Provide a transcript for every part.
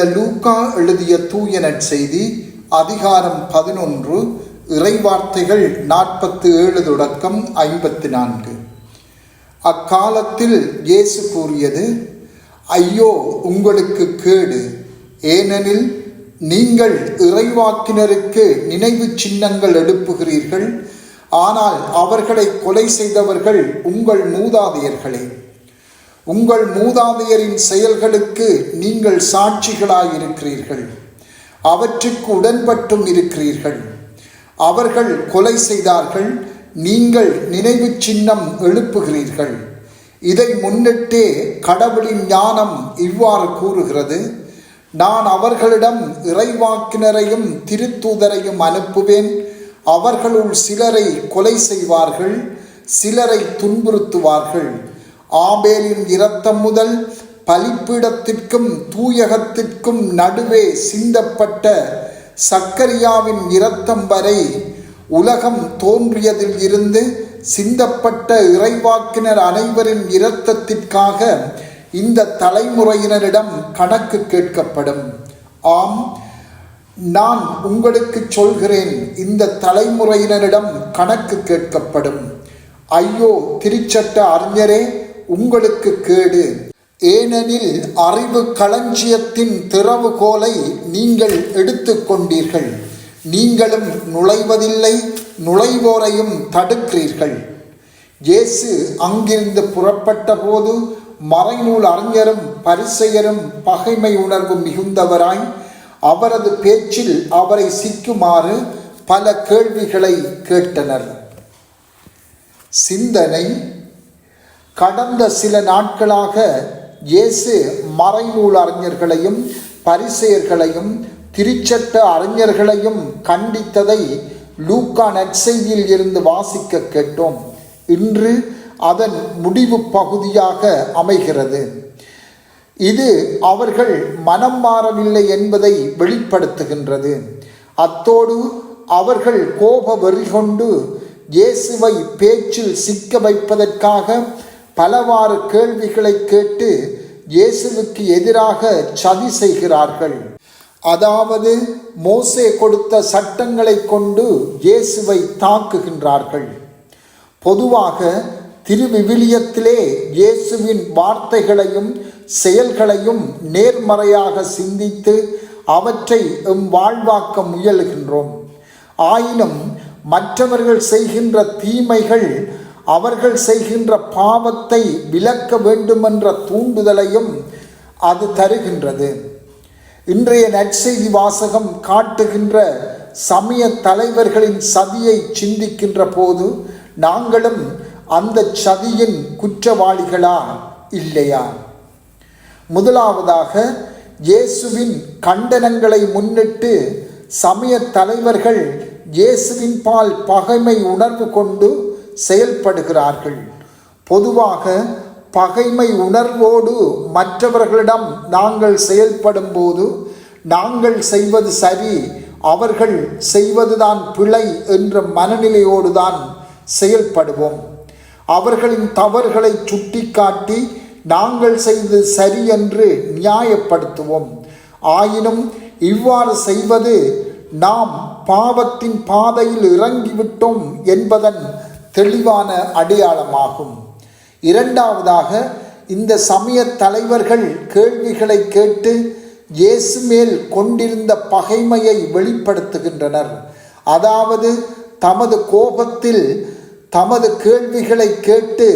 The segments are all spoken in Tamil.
புனித லூக்கா எழுதிய தூய நற்செய்தி அதிகாரம் பதினொன்று இறைவார்த்தைகள் நாற்பத்து ஏழு தொடக்கம் ஐம்பத்து நான்கு அக்காலத்தில் இயேசு கூறியது ஐயோ உங்களுக்கு கேடு. ஏனெனில் நீங்கள் இறைவாக்கினருக்கு நினைவு சின்னங்கள் எழுப்புகிறீர்கள். ஆனால் அவர்களை கொலை செய்தவர்கள் உங்கள் மூதாதையர்களே. உங்கள் மூதாதையரின் செயல்களுக்கு நீங்கள் சாட்சிகளாயிருக்கிறீர்கள். அவற்றுக்கு உடன்பட்டும் இருக்கிறீர்கள். அவர்கள் கொலை செய்தார்கள். நீங்கள் நினைவு சின்னம் எழுப்புகிறீர்கள். இதை முன்னிட்டே கடவுளின் ஞானம் இவ்வாறு கூறுகிறது. நான் அவர்களிடம் இறைவாக்கினரையும் திருத்தூதரையும் அனுப்புவேன். அவர்களுள் சிலரை கொலை செய்வார்கள். சிலரை துன்புறுத்துவார்கள். ஆபேலின் இரத்தம் முதல் பலிப்பீடத்திற்கும் தூயகத்திற்கும் நடுவே சிந்தப்பட்ட சக்கரியாவின் இரத்தம் வரை உலகம் தோன்றியதில் இருந்து சிந்தப்பட்ட இறைவாக்கினர் அனைவரின் இரத்தத்திற்காக இந்த தலைமுறையினரிடம் கணக்கு கேட்கப்படும். ஆம் நான் உங்களுக்கு சொல்கிறேன் இந்த தலைமுறையினரிடம் கணக்கு கேட்கப்படும். ஐயோ திருச்சட்ட அறிஞரே உங்களுக்கு கேடு. ஏனெனில் அறிவு களஞ்சியத்தின் திறவுகோலை நீங்கள் எடுத்துக்கொண்டீர்கள் நீங்களும் நுழைவதில்லை நுழைவோரையும் தடுக்கிறீர்கள். இயேசு அங்கிருந்து புறப்பட்ட போது மறைநூல் அறிஞரும் பரிசெயரும் பகைமை உணர்வு மிகுந்தவராய் அவரது பேச்சில் அவரை சிக்குமாறு பல கேள்விகளை கேட்டனர். சிந்தனை கடந்த சில நாட்களாக இயேசு மறைநூல் அறிஞர்களையும் பரிசெயர்களையும் திருச்சட்ட அறிஞர்களையும் கண்டித்ததை லூக்கா நற்செய்தியில் இருந்து வாசிக்க கேட்டோம். இன்று அதன் முடிவு பகுதியாக அமைகிறது. இது அவர்கள் மனம் மாறவில்லை என்பதை வெளிப்படுத்துகின்றது. அத்தோடு அவர்கள் கோப வெறி கொண்டு இயேசுவை பேச்சில் சிக்க வைப்பதற்காக பலவாறு கேள்விகளை கேட்டு இயேசுவுக்கு எதிராக சதி செய்கிறார்கள். அதாவது மோசே கொடுத்த சட்டங்களை கொண்டு இயேசுவை தாக்குகின்றார்கள். பொதுவாக திருவிவிலியத்திலே இயேசுவின் வார்த்தைகளையும் செயல்களையும் நேர்மறையாக சிந்தித்து அவற்றை எம் வாழ்வாக்க முயலுகின்றோம். ஆயினும் மற்றவர்கள் செய்கின்ற தீமைகள் அவர்கள் செய்கின்ற பாவத்தை விலக்க வேண்டுமென்ற தூண்டுதலையும் அது தருகின்றது. இன்றைய நற்செய்தி வாசகம் காட்டுகின்ற சமய தலைவர்களின் சதியை சிந்திக்கின்ற போது நாங்களும் அந்த சதியின் குற்றவாளிகளா இல்லையா? முதலாவதாக இயேசுவின் கண்டனங்களை முன்னிட்டு சமய தலைவர்கள் இயேசுவின் பால் பகைமை உணர்வு கொண்டு செயல்படுகிறார்கள். பொதுவாக பகைமை உணர்வோடு மற்றவர்களிடம் நாங்கள் செயல்படும் போது நாங்கள் செய்வது சரி அவர்கள் செய்வதுதான் பிழை என்ற மனநிலையோடு தான் செயல்படுவோம். அவர்களின் தவறுகளை சுட்டிக்காட்டி நாங்கள் செய்தது சரி என்று நியாயப்படுத்துவோம். ஆயினும் இவ்வாறு செய்வது நாம் பாவத்தின் பாதையில் இறங்கிவிட்டோம் என்பதன் தெளிவான அடையாளமாகும். இரண்டாவதாக இந்த சமய தலைவர்கள் கேள்விகளை கேட்டு இயேசு மேல் கொண்டிருந்த பகைமையை வெளிப்படுத்துகின்றனர். அதாவது தமது கோபத்தில் தமது கேள்விகளை கேட்டு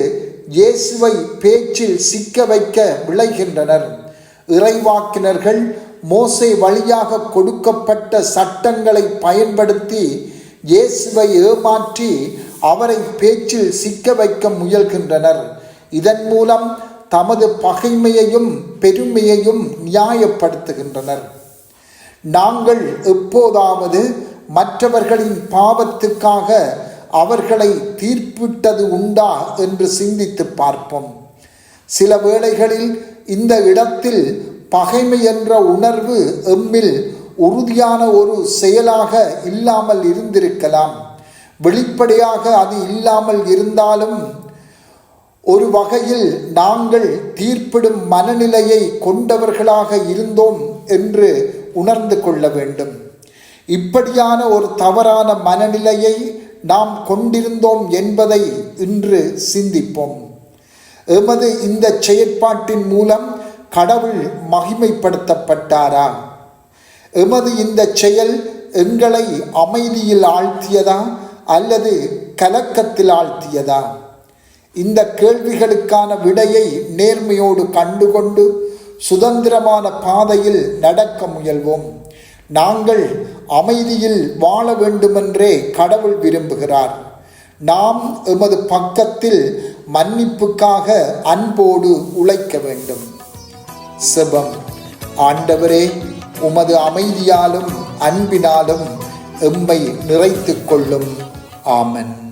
இயேசுவை பேச்சில் சிக்க வைக்க விளைகின்றனர். இறைவாக்கினர்கள் மோசை வழியாக கொடுக்கப்பட்ட சட்டங்களை பயன்படுத்தி இயேசுவை ஏமாற்றி அவரை பேச்சில் சிக்க வைக்க முயல்கின்றனர். இதன் மூலம் தமது பகைமையையும் பெருமையையும் நியாயப்படுத்துகின்றனர். நாங்கள் எப்போதாவது மற்றவர்களின் பாவத்துக்காக அவர்களை தீர்ப்பிட்டது உண்டா என்று சிந்தித்து பார்ப்போம். சில வேளைகளில் இந்த இடத்தில் பகைமை என்ற உணர்வு எம்மில் உறுதியான ஒரு செயலாக இல்லாமல் இருந்திருக்கலாம். வெளிப்படையாக அது இல்லாமல் இருந்தாலும் ஒரு வகையில் நாங்கள் தீர்ப்பிடும் மனநிலையை கொண்டவர்களாக இருந்தோம் என்று உணர்ந்து கொள்ள வேண்டும். இப்படியான ஒரு தவறான மனநிலையை நாம் கொண்டிருந்தோம் என்பதை இன்று சிந்திப்போம். எமது இந்த செயற்பாட்டின் மூலம் கடவுள் மகிமைப்படுத்தப்பட்டாரா? எமது இந்த செயல் எங்களை அமைதியில் ஆழ்த்தியதா? அல்லது கலக்கத்தில் ஆழ்த்தியதா? இந்த கேள்விகளுக்கான விடையை நேர்மையோடு கண்டுகொண்டு சுதந்திரமான பாதையில் நடக்க முயல்வோம். நாங்கள் அமைதியில் வாழ வேண்டுமென்றே கடவுள் விரும்புகிறார். நாம் எமது பக்கத்தில் மன்னிப்புக்காக அன்போடு உழைக்க வேண்டும். செபம். ஆண்டவரே உமது அமைதியாலும் அன்பினாலும் எம்மை நிறைத்து கொள்ளும். Amen.